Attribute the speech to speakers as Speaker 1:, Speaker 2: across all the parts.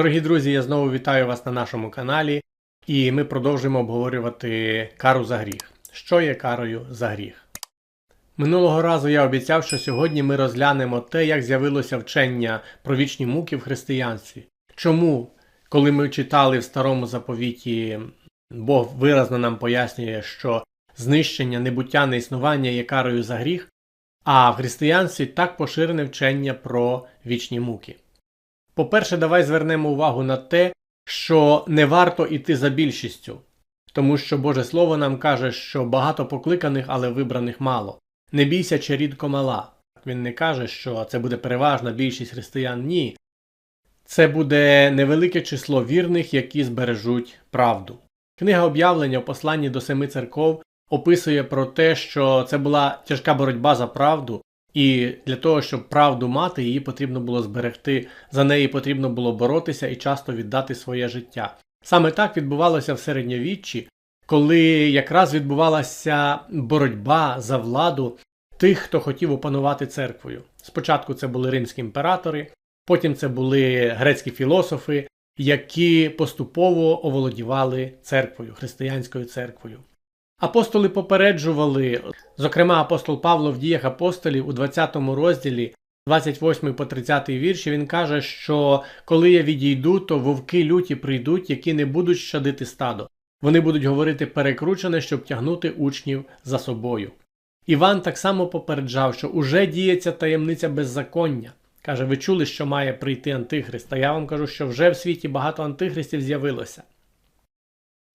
Speaker 1: Дорогі друзі, я знову вітаю вас на нашому каналі, і ми продовжуємо обговорювати кару за гріх. Що є карою за гріх? Минулого разу я обіцяв, що сьогодні ми розглянемо те, як з'явилося вчення про вічні муки в християнстві. Чому, коли ми читали в старому заповіті, Бог виразно нам пояснює, що знищення, небуття, неіснування є карою за гріх, а в християнстві так поширене вчення про вічні муки. По-перше, давай звернемо увагу на те, що не варто йти за більшістю, тому що Боже Слово нам каже, що багато покликаних, але вибраних мало. Не бійся, чи рідко мала. Він не каже, що це буде переважна більшість християн. Ні. Це буде невелике число вірних, які збережуть правду. Книга об'явлення в посланні до семи церков описує про те, що це була тяжка боротьба за правду, і для того, щоб правду мати, її потрібно було зберегти, за неї потрібно було боротися і часто віддати своє життя. Саме так відбувалося в середньовіччі, коли якраз відбувалася боротьба за владу тих, хто хотів опанувати церквою. Спочатку це були римські імператори, потім це були грецькі філософи, які поступово оволодівали церквою, християнською церквою. Апостоли попереджували, зокрема, апостол Павло в діях апостолів у 20 розділі, 28 по 30 вірші, він каже, що коли я відійду, то вовки люті прийдуть, які не будуть щадити стадо. Вони будуть говорити перекручене, щоб тягнути учнів за собою. Іван так само попереджав, що уже діється таємниця беззаконня. Каже, ви чули, що має прийти Антихрист, а я вам кажу, що вже в світі багато антихристів з'явилося.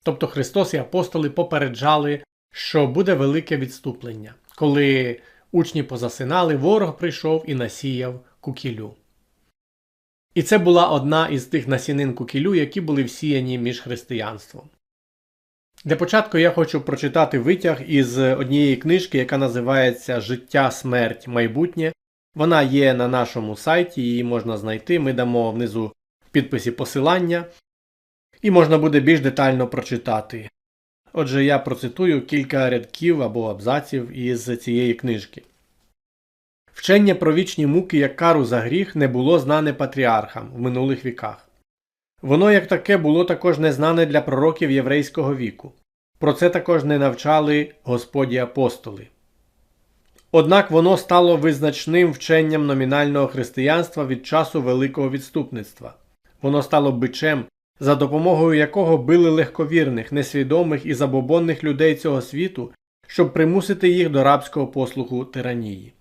Speaker 1: Тобто Христос і апостоли попереджали, що буде велике відступлення, коли учні позасинали, ворог прийшов і насіяв кукілю. І це була одна із тих насінин кукілю, які були всіяні між християнством. Для початку я хочу прочитати витяг із однієї книжки, яка називається Життя, смерть, майбутнє. Вона є на нашому сайті, її можна знайти. Ми дамо внизу в підписі посилання і можна буде більш детально прочитати. Отже, я процитую кілька рядків або абзаців із цієї книжки. Вчення про вічні муки як кару за гріх не було знане патріархам в минулих віках. Воно як таке було також незнане для пророків єврейського віку. Про це також не навчали Господі апостоли. Однак воно стало визначним вченням номінального християнства від часу Великого відступництва. Воно стало бичем, за допомогою якого били легковірних, несвідомих і забобонних людей цього світу, щоб примусити їх до рабського послуху тиранії.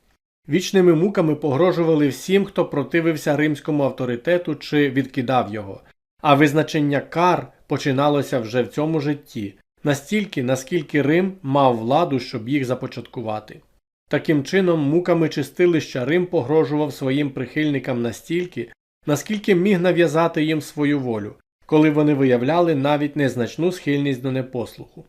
Speaker 1: Вічними муками погрожували всім, хто противився римському авторитету чи відкидав його, а визначення кар починалося вже в цьому житті, настільки, наскільки Рим мав владу, щоб їх започаткувати. Таким чином, муками чистилища Рим погрожував своїм прихильникам настільки, наскільки міг нав'язати їм свою волю, коли вони виявляли навіть незначну схильність до непослуху.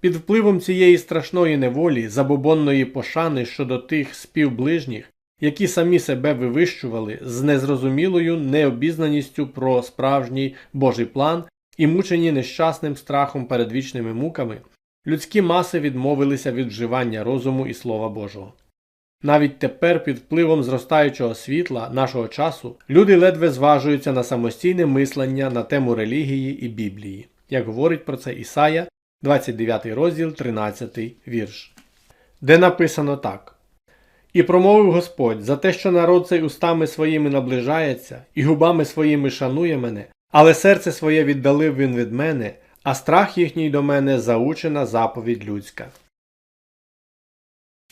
Speaker 1: Під впливом цієї страшної неволі, забобонної пошани щодо тих співближніх, які самі себе вивищували з незрозумілою необізнаністю про справжній Божий план і мучені нещасним страхом перед вічними муками, людські маси відмовилися від вживання розуму і Слова Божого. Навіть тепер, під впливом зростаючого світла нашого часу, люди ледве зважуються на самостійне мислення на тему релігії і Біблії, як говорить про це Ісая, 29 розділ, 13 вірш, де написано так. І промовив Господь за те, що народ цей устами своїми наближається, і губами своїми шанує мене, але серце своє віддалив він від мене, а страх їхній до мене заучена заповідь людська.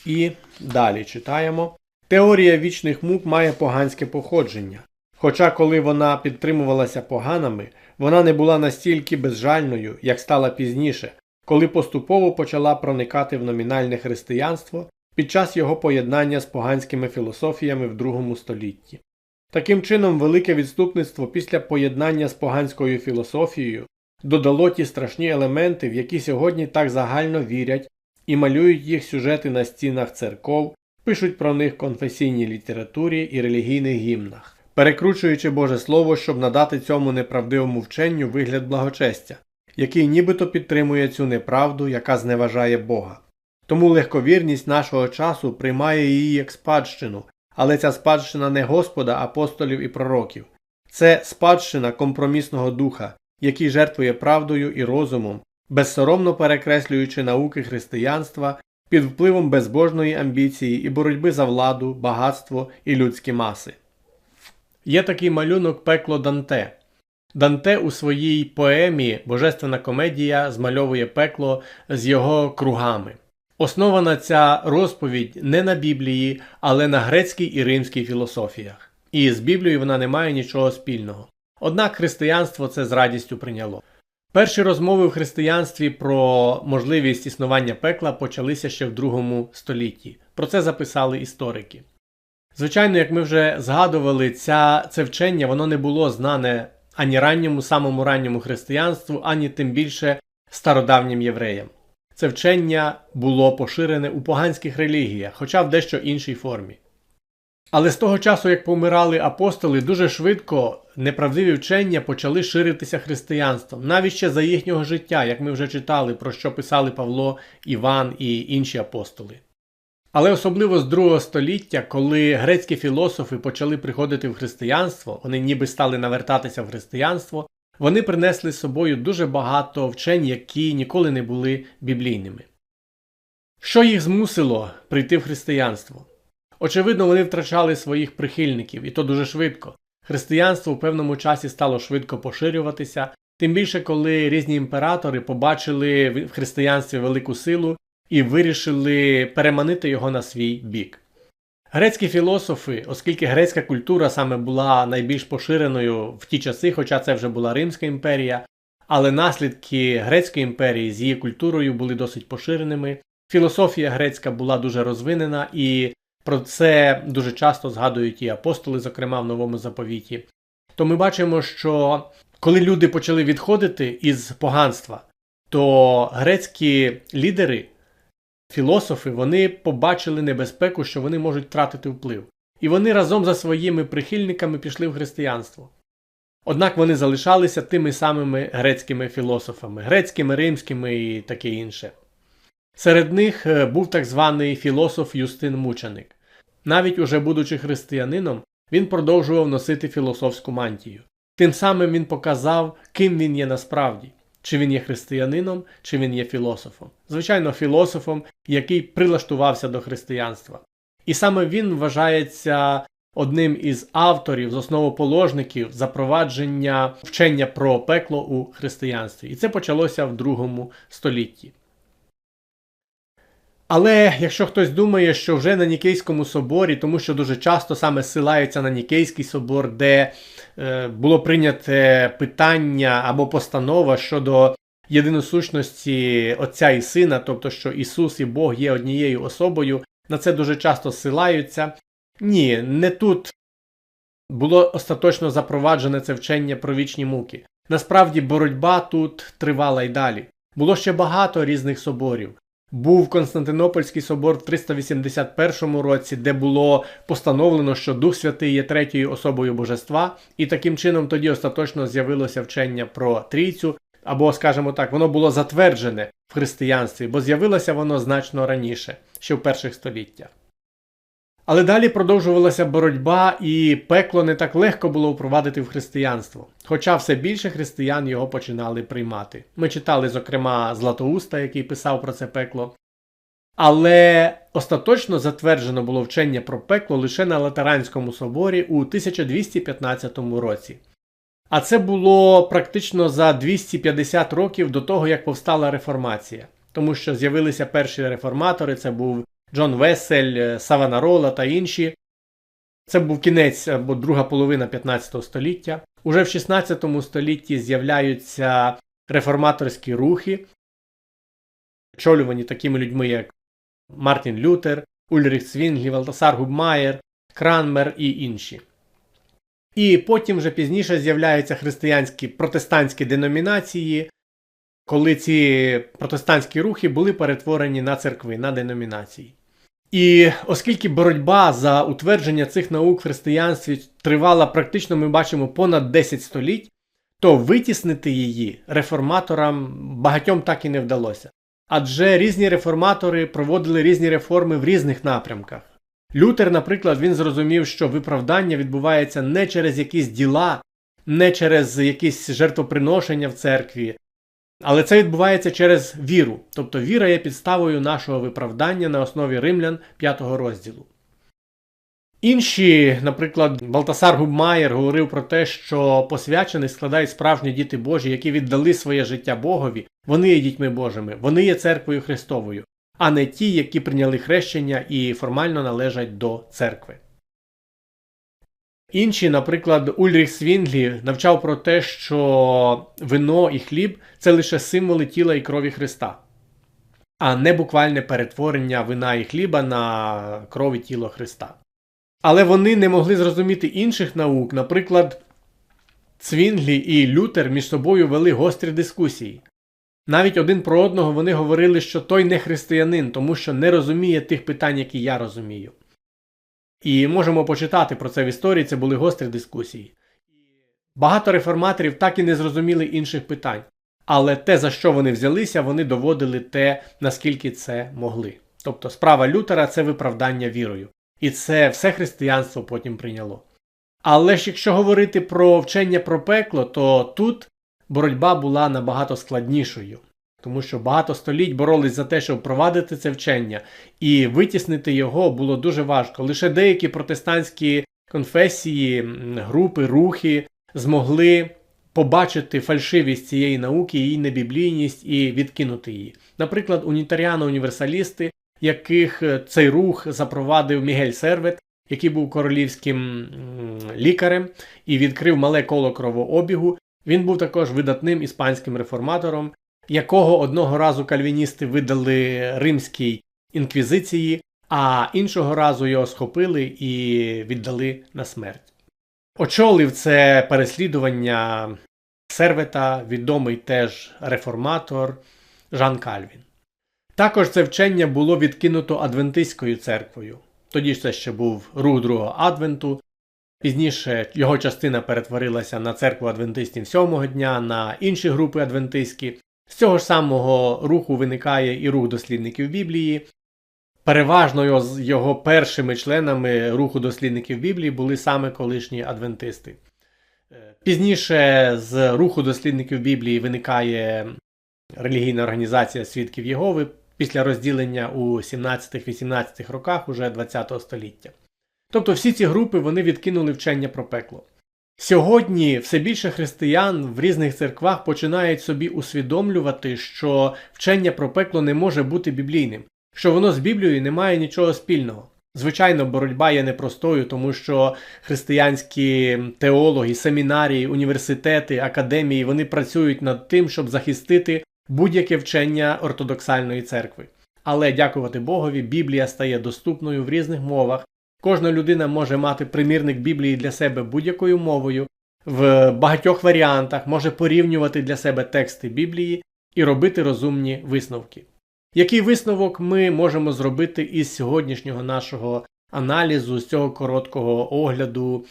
Speaker 1: І далі читаємо. Теорія вічних мук має поганське походження. Хоча, коли вона підтримувалася поганами, вона не була настільки безжальною, як стала пізніше, коли поступово почала проникати в номінальне християнство під час його поєднання з поганськими філософіями в другому столітті. Таким чином, велике відступництво після поєднання з поганською філософією додало ті страшні елементи, в які сьогодні так загально вірять і малюють їх сюжети на стінах церков, пишуть про них конфесійній літературі і релігійних гімнах, перекручуючи Боже Слово, щоб надати цьому неправдивому вченню вигляд благочестя, який нібито підтримує цю неправду, яка зневажає Бога. Тому легковірність нашого часу приймає її як спадщину, але ця спадщина не Господа, апостолів і пророків. це спадщина компромісного духа, який жертвує правдою і розумом, безсоромно перекреслюючи науки християнства під впливом безбожної амбіції і боротьби за владу, багатство і людські маси. Є такий малюнок пекло Данте. Данте у своїй поемі Божественна комедія змальовує пекло з його кругами. Основана ця розповідь не на Біблії, але на грецькій і римській філософіях. І з Біблією вона не має нічого спільного. Однак християнство це з радістю прийняло. Перші розмови в християнстві про можливість існування пекла почалися ще в другому столітті. Про це записали історики. Звичайно, як ми вже згадували, ця, це вчення воно не було знане ані ранньому, самому ранньому християнству, ані тим більше стародавнім євреям. Це вчення було поширене у поганських релігіях, хоча в дещо іншій формі. Але з того часу, як помирали апостоли, дуже швидко неправдиві вчення почали ширитися християнством, навіть ще за їхнього життя, як ми вже читали, про що писали Павло, Іван і інші апостоли. Але особливо з другого століття, коли грецькі філософи почали приходити в християнство, вони ніби стали навертатися в християнство, вони принесли з собою дуже багато вчень, які ніколи не були біблійними. Що їх змусило прийти в християнство? Очевидно, вони втрачали своїх прихильників, і то дуже швидко. Християнство в певному часі стало швидко поширюватися, тим більше коли різні імператори побачили в християнстві велику силу і вирішили переманити його на свій бік. Грецькі філософи, оскільки грецька культура саме була найбільш поширеною в ті часи, хоча це вже була Римська імперія, але наслідки Грецької імперії з її культурою були досить поширеними. Філософія грецька була дуже розвинена, і про це дуже часто згадують і апостоли, зокрема в новому заповіті. То ми бачимо, що коли люди почали відходити із поганства, то грецькі лідери філософи вони побачили небезпеку, що вони можуть втратити вплив. І вони разом за своїми прихильниками пішли в християнство. Однак вони залишалися тими самими грецькими філософами, грецькими, римськими і таке інше. Серед них е, був так званий філософ Юстин Мученик. Навіть уже будучи християнином, він продовжував носити філософську мантію. Тим самим він показав, ким він є насправді чи він є християнином, чи він є філософом. Звичайно, філософом, який прилаштувався до християнства. І саме він вважається одним із авторів, з основоположників запровадження вчення про пекло у християнстві. І це почалося в другому столітті. Але якщо хтось думає, що вже на Нікейському соборі, тому що дуже часто саме силаються на Нікейський собор, де е, було прийняте питання або постанова щодо єдиносущності Отця і Сина, тобто що Ісус і Бог є однією особою, на це дуже часто силаються. Ні, не тут було остаточно запроваджене це вчення про вічні муки. Насправді боротьба тут тривала й далі. Було ще багато різних соборів. Був Константинопольський собор в 381 році, де було постановлено, що Дух Святий є третьою особою божества, і таким чином тоді остаточно з'явилося вчення про трійцю, або, скажімо так, воно було затверджене в християнстві, бо з'явилося воно значно раніше, ще в перших століттях. Але далі продовжувалася боротьба, і пекло не так легко було впровадити в християнство, хоча все більше християн його починали приймати. Ми читали, зокрема, Златоуста, який писав про це пекло. Але остаточно затверджено було вчення про пекло лише на Латеранському соборі у 1215 році. А це було практично за 250 років до того, як повстала реформація, тому що з'явилися перші реформатори, це був Джон Весель, е, Саванарола та інші. Це був кінець або друга половина 15 століття. Уже в 16 столітті з'являються реформаторські рухи, очолювані такими людьми, як Мартін Лютер, Ульріх Цвінглі, Валтасар Губмаєр, Кранмер і інші. І потім вже пізніше з'являються християнські протестантські деномінації, коли ці протестантські рухи були перетворені на церкви, на деномінації. І оскільки боротьба за утвердження цих наук в християнстві тривала практично, ми бачимо, понад 10 століть, то витіснити її реформаторам багатьом так і не вдалося. Адже різні реформатори проводили різні реформи в різних напрямках. Лютер, наприклад, він зрозумів, що виправдання відбувається не через якісь діла, не через якісь жертвоприношення в церкві, але це відбувається через віру. Тобто віра є підставою нашого виправдання на основі римлян 5 розділу. Інші, наприклад, Балтасар Губмаєр говорив про те, що посвячених складають справжні діти Божі, які віддали своє життя Богові, вони є дітьми Божими, вони є церквою Христовою, а не ті, які прийняли хрещення і формально належать до церкви. Інші, наприклад, Ульріх Свінглі навчав про те, що вино і хліб це лише символи тіла і крові Христа, а не буквальне перетворення вина і хліба на кров і тіло Христа. Але вони не могли зрозуміти інших наук, наприклад, Цвінглі і Лютер між собою вели гострі дискусії. Навіть один про одного вони говорили, що той не християнин, тому що не розуміє тих питань, які я розумію. І можемо почитати про це в історії, це були гострі дискусії. Багато реформаторів так і не зрозуміли інших питань, але те, за що вони взялися, вони доводили те, наскільки це могли. Тобто справа Лютера це виправдання вірою. І це все християнство потім прийняло. Але ж якщо говорити про вчення про пекло, то тут боротьба була набагато складнішою, тому що багато століть боролись за те, щоб впровадити це вчення, і витіснити його було дуже важко. Лише деякі протестантські конфесії, групи, рухи змогли побачити фальшивість цієї науки, її небіблійність і відкинути її. Наприклад, унітаріано-універсалісти яких е, цей рух запровадив Мігель Сервет, який був королівським лікарем і відкрив мале коло кровообігу. Він був також видатним іспанським реформатором, якого одного разу кальвіністи видали римській інквізиції, а іншого разу його схопили і віддали на смерть. Очолив це переслідування сервета, відомий теж реформатор Жан Кальвін. Також це вчення було відкинуто Адвентистською церквою. Тоді ж це ще був рух другого Адвенту. Пізніше його частина перетворилася на церкву адвентистів сьомого дня, на інші групи адвентистські. З цього ж самого руху виникає і рух дослідників Біблії. Переважно його, його першими членами руху дослідників Біблії були саме колишні адвентисти. Е, пізніше з руху дослідників Біблії виникає релігійна організація Свідків Єгови після розділення у 17-18 роках уже ХХ століття. Тобто всі ці групи вони відкинули вчення про пекло. Сьогодні все більше християн в різних церквах починають собі усвідомлювати, що вчення про пекло не може бути біблійним, що воно з Біблією не має нічого спільного. Звичайно, боротьба є непростою, тому що християнські теологи, семінарії, університети, академії вони працюють над тим, щоб захистити будь-яке вчення ортодоксальної церкви. Але дякувати Богові, Біблія стає доступною в різних мовах. Кожна людина може мати примірник Біблії для себе будь-якою мовою, в багатьох варіантах, може порівнювати для себе тексти Біблії і робити розумні висновки. Який висновок ми можемо зробити із сьогоднішнього нашого аналізу, з цього короткого огляду,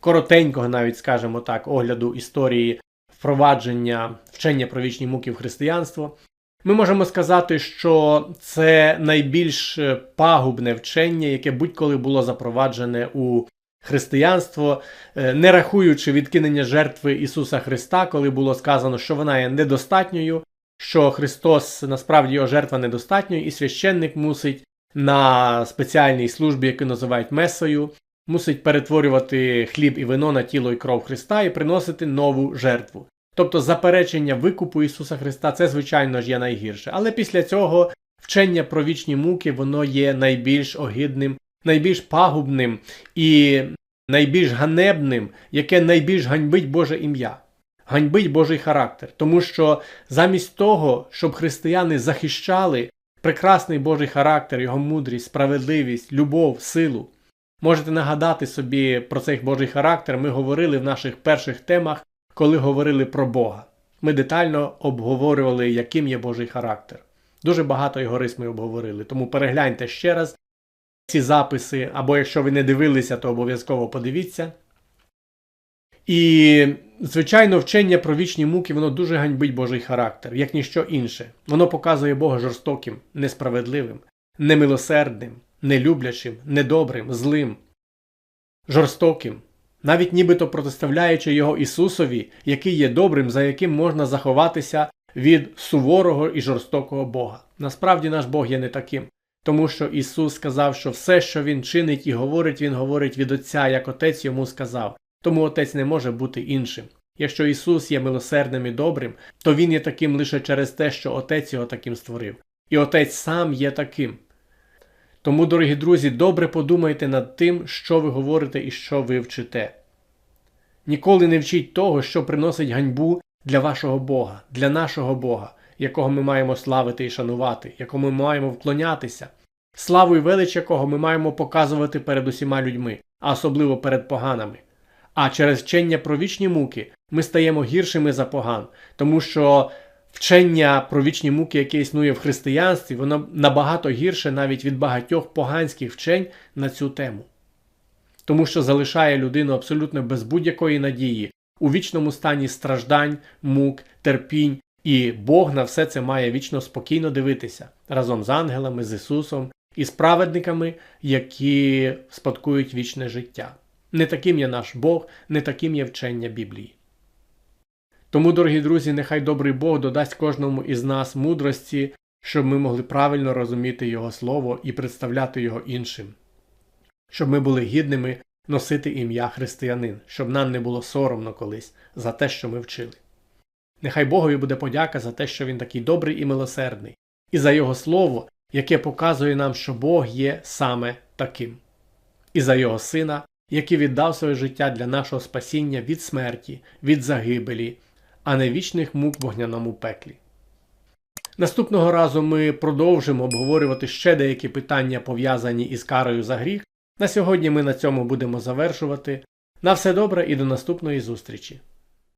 Speaker 1: коротенького, навіть скажімо так, огляду історії впровадження вчення про вічні муки в християнство, ми можемо сказати, що це найбільш пагубне вчення, яке будь-коли було запроваджене у християнство, е, не рахуючи відкинення жертви Ісуса Христа, коли було сказано, що вона є недостатньою, що Христос насправді його жертва недостатньою, і священник мусить на спеціальній службі, яку називають месою, мусить перетворювати хліб і вино на тіло і кров Христа і приносити нову жертву. Тобто заперечення викупу Ісуса Христа це, звичайно ж, є найгірше. Але після цього вчення про вічні муки воно є найбільш огидним, найбільш пагубним і найбільш ганебним, яке найбільш ганьбить Боже ім'я, ганьбить Божий характер. Тому що замість того, щоб християни захищали прекрасний Божий характер, його мудрість, справедливість, любов, силу. Можете нагадати собі про цей Божий характер. Ми говорили в наших перших темах коли говорили про Бога. Ми детально обговорювали, яким є Божий характер. Дуже багато його рис ми обговорили. Тому перегляньте ще раз ці записи, або якщо ви не дивилися, то обов'язково подивіться. І, звичайно, вчення про вічні муки, воно дуже ганьбить Божий характер, як ніщо інше. Воно показує Бога жорстоким, несправедливим, немилосердним, нелюблячим, недобрим, злим, жорстоким, навіть нібито протиставляючи його Ісусові, який є добрим, за яким можна заховатися від суворого і жорстокого Бога. Насправді наш Бог є не таким. Тому що Ісус сказав, що все, що Він чинить і говорить, Він говорить від Отця, як Отець йому сказав. Тому Отець не може бути іншим. Якщо Ісус є милосердним і добрим, то Він є таким лише через те, що Отець його таким створив. І Отець сам є таким. Тому, дорогі друзі, добре подумайте над тим, що ви говорите і що ви вчите. Ніколи не вчіть того, що приносить ганьбу для вашого Бога, для нашого Бога, якого ми маємо славити і шанувати, якому ми маємо вклонятися, славу і велич якого ми маємо показувати перед усіма людьми, а особливо перед поганами. А через вчення про вічні муки ми стаємо гіршими за поган, тому що вчення про вічні муки, яке існує в християнстві, воно набагато гірше навіть від багатьох поганських вчень на цю тему. Тому що залишає людину абсолютно без будь-якої надії у вічному стані страждань, мук, терпінь, і Бог на все це має вічно спокійно дивитися разом з ангелами, з Ісусом і з праведниками, які спадкують вічне життя. Не таким є наш Бог, не таким є вчення Біблії. Тому, дорогі друзі, нехай добрий Бог додасть кожному із нас мудрості, щоб ми могли правильно розуміти Його Слово і представляти його іншим, щоб ми були гідними носити ім'я християнин, щоб нам не було соромно колись за те, що ми вчили. Нехай Богові буде подяка за те, що Він такий добрий і милосердний, і за Його Слово, яке показує нам, що Бог є саме таким, і за Його Сина, який віддав своє життя для нашого спасіння від смерті, від загибелі, а не вічних мук в вогняному пеклі. Наступного разу ми продовжимо обговорювати ще деякі питання, пов'язані із карою за гріх. На сьогодні ми на цьому будемо завершувати. На все добре і до наступної зустрічі!